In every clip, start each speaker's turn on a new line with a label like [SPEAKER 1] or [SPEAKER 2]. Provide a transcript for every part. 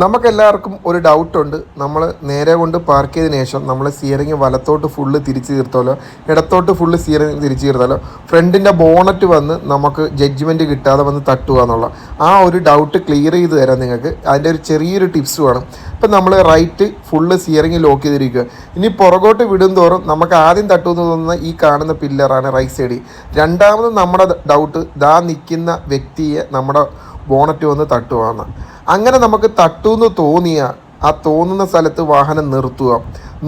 [SPEAKER 1] നമുക്കെല്ലാവർക്കും ഒരു ഡൗട്ടുണ്ട്. നമ്മൾ നേരെ കൊണ്ട് പാർക്ക് ചെയ്തതിനു ശേഷം നമ്മൾ സിയറിങ് വലത്തോട്ട് ഫുള്ള് തിരിച്ച് തീർത്താലോ ഇടത്തോട്ട് ഫുള്ള് സിയറിങ് തിരിച്ച് തീർത്താലോ ഫ്രണ്ടിന്റെ ബോണറ്റ് വന്ന് നമുക്ക് ജഡ്ജ്മെന്റ് കിട്ടാതെ വന്ന് തട്ടുക എന്നുള്ള ആ ഒരു ഡൗട്ട് ക്ലിയർ ചെയ്ത് തരാം നിങ്ങൾക്ക് അതിന്റെ ഒരു ചെറിയൊരു ടിപ്സ് വേണം. ഇപ്പം നമ്മൾ റൈറ്റ് ഫുള്ള് സിയറിങ് ലോക്ക് ചെയ്തിരിക്കുക. ഇനി പുറകോട്ട് വിടും തോറും നമുക്ക് ആദ്യം തട്ടുമെന്ന് തോന്നുന്ന ഈ കാണുന്ന പില്ലറാണ് റൈറ്റ് സൈഡിൽ രണ്ടാമത് നമ്മുടെ ഡൗട്ട് ദാ നിൽക്കുന്ന വ്യക്തിയെ നമ്മുടെ ബോണറ്റ് വന്ന് തട്ടുവാന്ന് അങ്ങനെ നമുക്ക് തട്ടു എന്ന് തോന്നിയ ആ തോന്നുന്ന സ്ഥലത്ത് വാഹനം നിർത്തുക.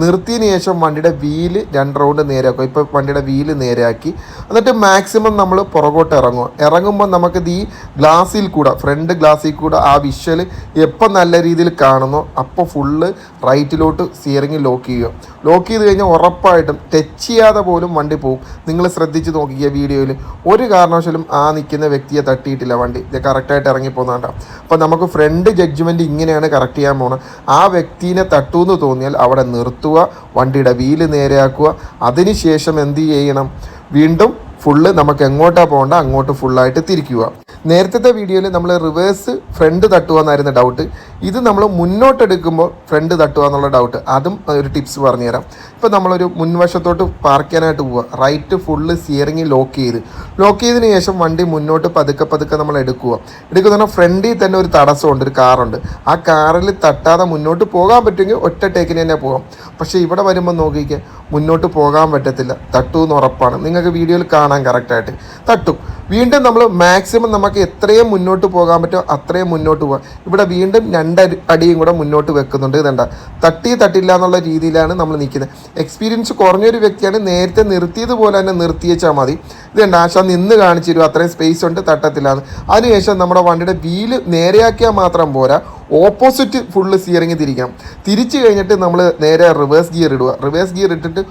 [SPEAKER 1] നിർത്തിയതിന് ശേഷം വണ്ടിയുടെ വീൽ രണ്ട് റൗണ്ട് നേരെയാക്കുക. ഇപ്പോൾ വണ്ടിയുടെ വീൽ നേരെയാക്കി. എന്നിട്ട് മാക്സിമം നമ്മൾ പുറകോട്ട് ഇറങ്ങുക. ഇറങ്ങുമ്പോൾ നമുക്കിത് ഈ ഗ്ലാസ്സിൽ കൂടെ ഫ്രണ്ട് ഗ്ലാസ്സിൽ കൂടെ ആ വിഷ്വൽ എപ്പോൾ നല്ല രീതിയിൽ കാണുന്നു അപ്പോൾ ഫുള്ള് റൈറ്റിലോട്ട് സ്റ്റിയറിംഗ് ലോക്ക് ചെയ്യുക. ലോക്ക് ചെയ്ത് കഴിഞ്ഞാൽ ഉറപ്പായിട്ടും ടച്ച് ചെയ്യാതെ പോലും വണ്ടി പോകും. നിങ്ങൾ ശ്രദ്ധിച്ച് നോക്കിയ വീഡിയോയിൽ. ഒരു കാരണവശാലും ആ നിൽക്കുന്ന വ്യക്തിയെ തട്ടിയിട്ടില്ല വണ്ടി. ഇത് കറക്റ്റായിട്ട് ഇറങ്ങി പോകുന്നതുകൊണ്ടാണ് അപ്പോൾ നമുക്ക് ഫ്രണ്ട് ജഡ്ജ്മെന്റ് ഇങ്ങനെയാണ് കറക്റ്റ് ചെയ്യാൻ പോകണം ആ വ്യക്തിനെ തട്ടുമെന്ന് തോന്നിയാൽ അവിടെ നിർത്തുക വണ്ടിയുടെ വീൽ നേരെയാക്കുക. അതിനുശേഷം എന്ത് ചെയ്യണം? വീണ്ടും ഫുള്ള് നമുക്ക് എങ്ങോട്ടാണ് പോകേണ്ട അങ്ങോട്ട് ഫുള്ളായിട്ട് തിരിക്കുക. നേരത്തെ വീഡിയോയിൽ നമ്മൾ റിവേഴ്സ് ഫ്രണ്ട് തട്ടുക എന്നായിരുന്നു ഡൗട്ട് ഇത് നമ്മൾ മുന്നോട്ടെടുക്കുമ്പോൾ ഫ്രണ്ട് തട്ടുക എന്നുള്ള ഡൗട്ട് അതും ഒരു ടിപ്സ് പറഞ്ഞുതരാം. ഇപ്പോൾ നമ്മളൊരു മുൻവശത്തോട്ട് പാർക്ക് ചെയ്യാനായിട്ട് പോവുക. റൈറ്റ് ഫുള്ള് സ്റ്റിയറിംഗ് ലോക്ക് ചെയ്ത്. ലോക്ക് ചെയ്തതിന് ശേഷം വണ്ടി മുന്നോട്ട് പതുക്കെ പതുക്കെ നമ്മൾ എടുക്കുക. എടുക്കുന്ന ഫ്രണ്ടിൽ തന്നെ ഒരു തടസ്സമുണ്ട് ഒരു കാറുണ്ട് ആ കാറിൽ തട്ടാതെ മുന്നോട്ട് പോകാൻ പറ്റുമെങ്കിൽ ഒറ്റ ടേക്കിന് തന്നെ പോകാം. പക്ഷേ ഇവിടെ വരുമ്പോൾ നോക്കിക്കുക മുന്നോട്ട് പോകാൻ പറ്റത്തില്ല. തട്ടു എന്ന് ഉറപ്പാണ്. നിങ്ങൾക്ക് വീഡിയോയിൽ കാണാൻ കറക്റ്റായിട്ട് തട്ടും. വീണ്ടും നമ്മൾ മാക്സിമം നമുക്ക് എത്രയും മുന്നോട്ട് പോകാൻ പറ്റുമോ അത്രയും മുന്നോട്ട് പോകാം. ഇവിടെ വീണ്ടും രണ്ട് അടി- അടിയും കൂടെ മുന്നോട്ട് വെക്കുന്നുണ്ട് ഇതണ്ട. തട്ടി തട്ടില്ല എന്നുള്ള രീതിയിലാണ് നമ്മൾ നിൽക്കുന്നത്. എക്സ്പീരിയൻസ് കുറഞ്ഞൊരു വ്യക്തിയാണ് നേരത്തെ നിർത്തിയതുപോലെ തന്നെ നിർത്തിയേച്ചാൽ മതി. ഇതുണ്ട് ആശ നിന്ന് കാണിച്ചു തരും. അത്രയും സ്പേസ് ഉണ്ട് തട്ടത്തില്ല എന്ന്. അതിനുശേഷം നമ്മുടെ വണ്ടിയുടെ വീൽ നേരെയാക്കിയാൽ മാത്രം പോരാ. ഓപ്പോസിറ്റ് ഫുള്ള് സ്റ്റിയറിങ് തിരിക്കണം. തിരിച്ചു കഴിഞ്ഞിട്ട് നമ്മൾ നേരെ റിവേഴ്സ് ഗിയർ ഇടുക. റിവേഴ്സ് ഗിയർ ഇട്ടിട്ട്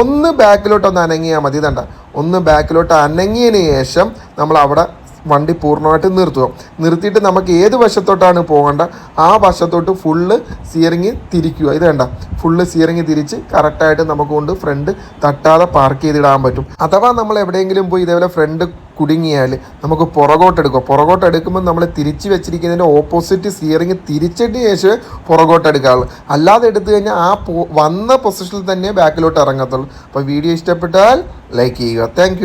[SPEAKER 1] ഒന്ന് ബാക്കിലോട്ട് ഒന്ന് അനങ്ങിയാൽ മതി. ഇതണ്ട. ഒന്ന് ബാക്കിലോട്ട് അനങ്ങിയതിന് ശേഷം നമ്മൾ അവിടെ വണ്ടി പൂർണമായിട്ട് നിർത്തുക. നിർത്തിയിട്ട് നമുക്ക് ഏത് വശത്തോട്ടാണ് പോകേണ്ട? ആ വശത്തോട്ട് ഫുള്ള് സിയറിങ് തിരിക്കുക. ഇത് വേണ്ട ഫുള്ള് സിയറിങ് തിരിച്ച് കറക്റ്റായിട്ട് നമുക്ക് കൊണ്ട് ഫ്രണ്ട് തട്ടാതെ പാർക്ക് ചെയ്തിടാൻ പറ്റും. അഥവാ നമ്മൾ എവിടെയെങ്കിലും പോയി ഇതേപോലെ ഫ്രണ്ട് കുടുങ്ങിയാൽ നമുക്ക് പുറകോട്ട് പുറകോട്ടെടുക്കുമ്പോൾ നമ്മൾ തിരിച്ച് വെച്ചിരിക്കുന്നതിന്റെ ഓപ്പോസിറ്റ് സ്റ്റിയറിങ് തിരിച്ചിട്ട് ശേഷം പുറകോട്ടെടുക്കാറുള്ളൂ അല്ലാതെ എടുത്തു കഴിഞ്ഞാൽ ആ വന്ന പൊസിഷനിൽ തന്നെ ബാക്കിലോട്ട് ഇറങ്ങത്തുള്ളൂ. അപ്പോൾ വീഡിയോ ഇഷ്ടപ്പെട്ടാൽ ലൈക്ക് ചെയ്യുക. താങ്ക്